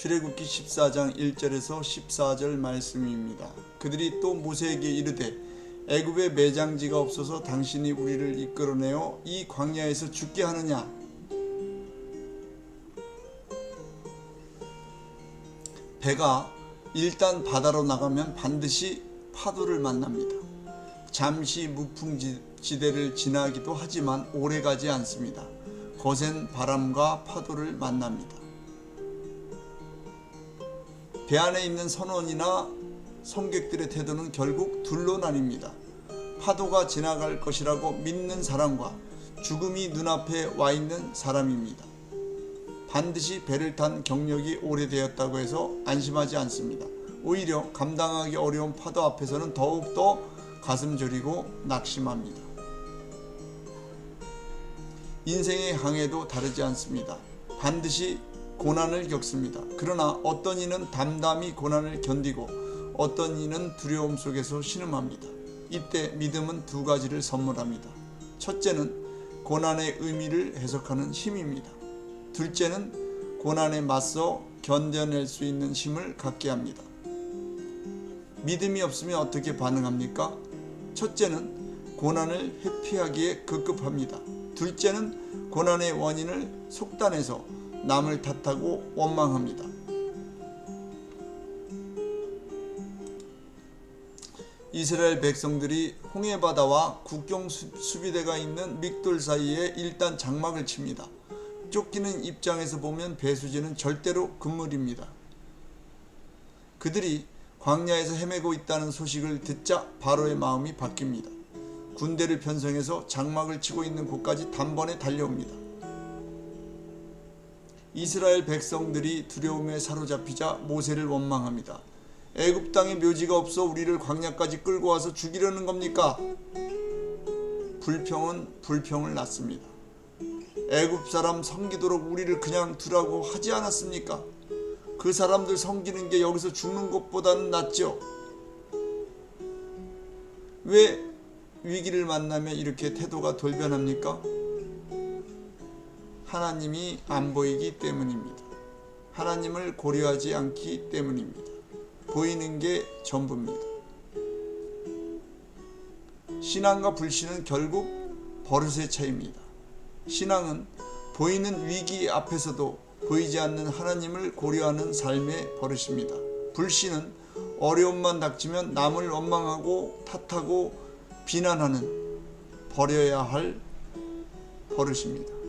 출애굽기 14장 1절에서 14절 말씀입니다. 그들이 또 모세에게 이르되 애굽에 매장지가 없어서 당신이 우리를 이끌어내어 이 광야에서 죽게 하느냐 배가 일단 바다로 나가면 반드시 파도를 만납니다. 잠시 무풍지대를 지나기도 하지만 오래 가지 않습니다. 거센 바람과 파도를 만납니다. 배 안에 있는 선원이나 성객들의 태도는 결국 둘로 나뉩니다. 파도가 지나갈 것이라고 믿는 사람과 죽음이 눈앞에 와 있는 사람입니다. 반드시 배를 탄 경력이 오래되었다고 해서 안심하지 않습니다. 오히려 감당하기 어려운 파도 앞에서는 더욱더 가슴 저리고 낙심합니다. 인생의 항해도 다르지 않습니다. 반드시 고난을 겪습니다. 그러나 어떤 이는 담담히 고난을 견디고 어떤 이는 두려움 속에서 신음합니다. 이때 믿음은 두 가지를 선물합니다. 첫째는 고난의 의미를 해석하는 힘입니다. 둘째는 고난에 맞서 견뎌낼 수 있는 힘을 갖게 합니다. 믿음이 없으면 어떻게 반응합니까? 첫째는 고난을 회피하기에 급급합니다. 둘째는 고난의 원인을 속단해서 남을 탓하고 원망합니다. 이스라엘 백성들이 홍해바다와 국경 수- 수비대가 있는 믹돌 사이에 일단 장막을 칩니다. 쫓기는 입장에서 보면 배수진은 절대로 금물입니다. 그들이 광야에서 헤매고 있다는 소식을 듣자 바로의 마음이 바뀝니다. 군대를 편성해서 장막을 치고 있는 곳까지 단번에 달려옵니다. 이스라엘 백성들이 두려움에 사로잡히자 모세를 원망합니다. 애굽 땅에 묘지가 없어 우리를 광야까지 끌고 와서 죽이려는 겁니까? 불평은 불평을 낳습니다. 애굽 사람 섬기도록 우리를 그냥 두라고 하지 않았습니까? 그 사람들 섬기는 게 여기서 죽는 것보다는 낫죠. 왜 위기를 만나면 이렇게 태도가 돌변합니까? 하나님이 안 보이기 때문입니다. 하나님을 고려하지 않기 때문입니다. 보이는 게 전부입니다. 신앙과 불신은 결국 버릇의 차이입니다. 신앙은 보이는 위기 앞에서도 보이지 않는 하나님을 고려하는 삶의 버릇입니다. 불신은 어려움만 닥치면 남을 원망하고 탓하고 비난하는 버려야 할 버릇입니다.